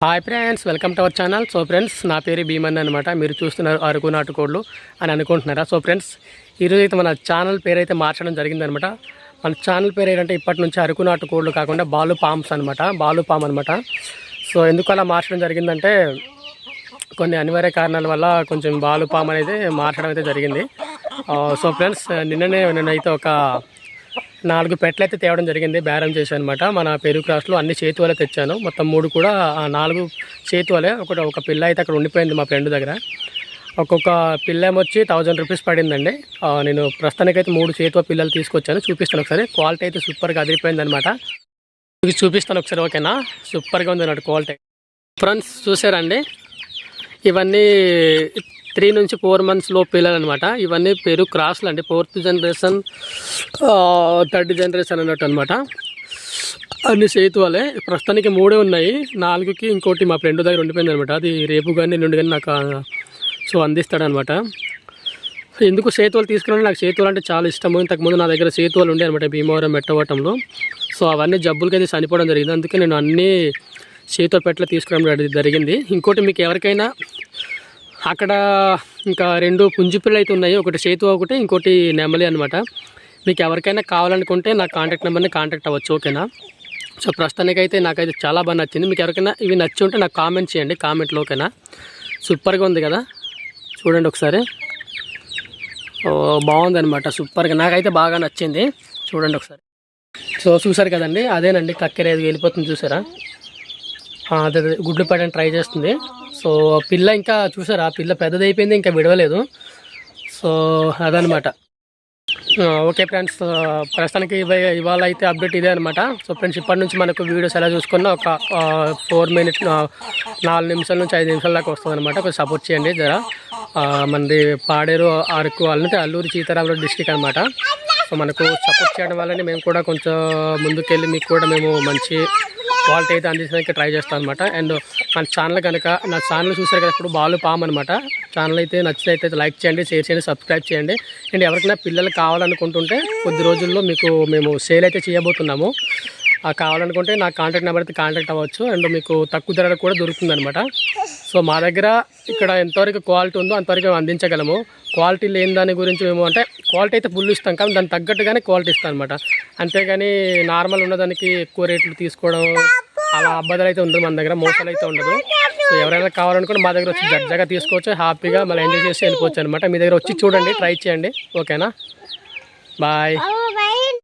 Hi friends welcome to our channel so friends నా పేరు భీమన్ అనమాట మీరు చూస్తున్నారు అరుగు నాటుకోళ్ళు అని అనుకుంటున్నారా? సో ఫ్రెండ్స్ ఈరోజు అయితే మన ఛానల్ పేరు అయితే మార్చడం జరిగిందనమాట మన ఛానల్ పేరు ఏంటంటే ఇప్పటి నుంచి అరుకు నాటుకోళ్ళు కాకుండా బాలు పామ్స్ అనమాట బాలు పామ్ అనమాట సో ఎందుకు అలా మార్చడం జరిగిందంటే కొన్ని అనివార్య కారణాల వల్ల కొంచెం బాలు పామ్ అనేది మార్చడం అయితే జరిగింది. Uh, సో ఫ్రెండ్స్ నిన్ననే నేనైతే ఒక నాలుగు పెట్టలు అయితే తేవడం జరిగింది బేరం చేశాను అనమాట మన పెరుగు క్రాస్లో అన్ని చేతువలే తెచ్చాను. మొత్తం మూడు కూడా ఆ నాలుగు చేతువలే. ఒకటి ఒక పిల్ల అయితే అక్కడ ఉండిపోయింది మా ఫ్రెండ్ దగ్గర. ఒక్కొక్క పిల్ల ఏమొచ్చి థౌజండ్ రూపీస్ పడిందండి. నేను ప్రస్తుతానికైతే మూడు చేతుల పిల్లలు తీసుకొచ్చాను. చూపిస్తాను ఒకసారి. క్వాలిటీ అయితే సూపర్గా అదిరిపోయింది అనమాట మీకు చూపిస్తాను ఒకసారి ఓకేనా? సూపర్గా ఉంది అన్నట్టు క్వాలిటీ. ఫ్రెండ్స్ చూసారండి? ఇవన్నీ త్రీ నుంచి ఫోర్ మంత్స్లో పిల్లలు అనమాట ఇవన్నీ పేరు క్రాస్లు అండి. ఫోర్త్ జనరేషన్ థర్డ్ జనరేషన్ అన్నట్టు అనమాట అన్ని సేతువాలే ప్రస్తుతానికి మూడే ఉన్నాయి. నాలుగుకి ఇంకోటి మా ఫ్రెండ్ దగ్గర ఉండిపోయింది అనమాట అది రేపు కానీ నుండి కానీ నాకు సో అందిస్తాడనమాట. ఎందుకు సేతువాలు తీసుకున్నాను నాకు సేతువాలు అంటే చాలా ఇష్టము. ఇంతకుముందు నా దగ్గర సేతువాలు ఉండే అనమాట భీమవరం మెట్టవటంలో సో అవన్నీ జబ్బులకైతే చనిపోవడం జరిగింది. అందుకే నేను అన్నీ చేతుల పెట్టలు తీసుకురావడం జరిగింది. ఇంకోటి మీకు ఎవరికైనా అక్కడ ఇంకా రెండు పుంజిపిల్లలు అయితే ఉన్నాయి. ఒకటి సేతు ఒకటి ఇంకోటి నెమలి అనమాట మీకు ఎవరికైనా కావాలనుకుంటే నా కాంటాక్ట్ నెంబర్ని కాంటాక్ట్ అవ్వచ్చు ఓకేనా? సో ప్రస్తుతానికి అయితే నాకైతే చాలా బాగా నచ్చింది. మీకు ఎవరికైనా ఇవి నచ్చి ఉంటే నాకు కామెంట్ చేయండి కామెంట్లో ఓకేనా? సూపర్గా ఉంది కదా? చూడండి ఒకసారి. ఓ బాగుంది అనమాట సూపర్గా. నాకైతే బాగా నచ్చింది. చూడండి ఒకసారి. సో చూసారు కదండి? అదేనండి కక్కెర వెళ్ళిపోతుంది చూసారా? అదే అదే గుడ్లు పెట్టడానికి ట్రై చేస్తుంది. సో పిల్ల ఇంకా చూసారా పిల్ల పెద్దది అయిపోయింది ఇంకా విడవలేదు. సో అదనమాట ఓకే ఫ్రెండ్స్ ప్రస్తుతానికి ఇవాళ అయితే అప్డేట్ ఇదే అనమాట సో ఫ్రెండ్స్ ఇప్పటి నుంచి మనకు వీడియోస్ ఎలా చూసుకున్నా ఒక ఫోర్ మినిట్ నాలుగు నిమిషాల నుంచి ఐదు నిమిషాల దాకా వస్తుంది అనమాట కొంచెం సపోర్ట్ చేయండి జర. మనది పాడేరు అరకు అంటే అల్లూరు సీతారామరావు డిస్టిక్ అనమాట సో మనకు సపోర్ట్ చేయడం వల్లనే మేము కూడా కొంచెం ముందుకెళ్ళి మీకు కూడా మేము మంచి క్వాలిటీ అయితే అందించడానికి ట్రై చేస్తాం అనమాట అండ్ మన ఛానల్ కనుక నా ఛానల్ చూసారు కదా ఇప్పుడు బాలు పామ్ అనమాట ఛానల్ అయితే నచ్చినైతే లైక్ చేయండి షేర్ చేయండి సబ్స్క్రైబ్ చేయండి. అండ్ ఎవరికైనా పిల్లలు కావాలనుకుంటుంటే కొద్ది రోజుల్లో మీకు మేము సేల్ అయితే చేయబోతున్నాము. కావాలనుకుంటే నా కాంటాక్ట్ నెంబర్ అయితే కాంటాక్ట్ అవ్వచ్చు. అండ్ మీకు తక్కువ ధర కూడా దొరుకుతుంది అనమాట సో మా దగ్గర ఇక్కడ ఎంతవరకు క్వాలిటీ ఉందో అంతవరకు అందించగలము. క్వాలిటీ లేని దాని గురించి మేము అంటే క్వాలిటీ అయితే ఫుల్ ఇస్తాం. కానీ దానికి తగ్గట్టుగానే క్వాలిటీ ఇస్తాం అనమాట అంతేగాని నార్మల్ ఉన్నదానికి ఎక్కువ రేట్లు తీసుకోవడం అలా అబ్బాయిలు అయితే ఉండదు మన దగ్గర. మోసాలు అయితే ఉండదు. సో ఎవరైనా కావాలనుకుంటే మా దగ్గర వచ్చి జడ్జగా తీసుకోవచ్చు. హ్యాపీగా మళ్ళీ ఎంజాయ్ చేసి వెళ్ళిపోవచ్చు అనమాట మీ దగ్గర వచ్చి చూడండి ట్రై చేయండి. ఓకేనా బాయ్